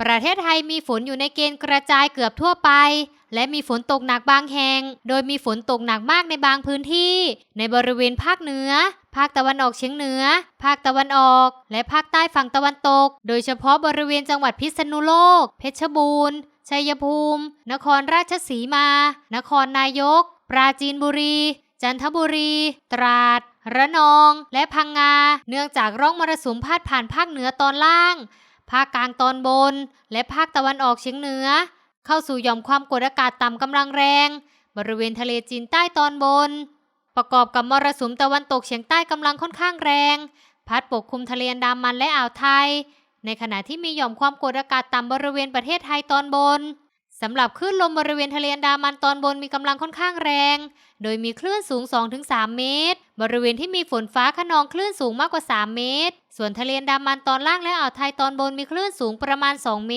ประเทศไทยมีฝนอยู่ในเกณฑ์กระจายเกือบทั่วไป และมีฝนตกหนักบางแห่ง โดยมีฝนตกหนักมากในบางพื้นที่ ในบริเวณภาคเหนือ ภาคตะวันออกเฉียงเหนือ ภาคตะวันออก และภาคใต้ฝั่งตะวันตก โดยเฉพาะบริเวณจังหวัดพิษณุโลก เพชรบูรณ์ชัยภูมิ นครราชสีมา นครนายก ปราจีนบุรี จันทบุรี ตราด ระนอง และพังงา เนื่องจากร่องมรสุมพาดผ่านภาคเหนือตอนล่าง ภาคกลางตอนบน และภาคตะวันออกเฉียงเหนือ เข้าสู่หย่อมความกดอากาศต่ำกำลังแรง บริเวณทะเลจีนใต้ตอนบน ประกอบกับมรสุมตะวันตกเฉียงใต้กำลังค่อนข้างแรง พัดปกคลุมทะเลอันดามันและอ่าวไทย ในขณะที่มีหย่อมความกดอากาศต่ำบริเวณประเทศไทยตอนบน สำหรับคลื่นลมบริเวณทะเลอันดามันตอนบนมีกำลังค่อนข้างแรง โดยมีคลื่นสูง 2-3 เมตร บริเวณที่มีฝนฟ้าขนองคลื่นสูงมากกว่า 3 เมตร ส่วนทะเลอันดามันตอนล่างและอ่าวไทยตอนบนมีคลื่นสูงประมาณ 2 เมตร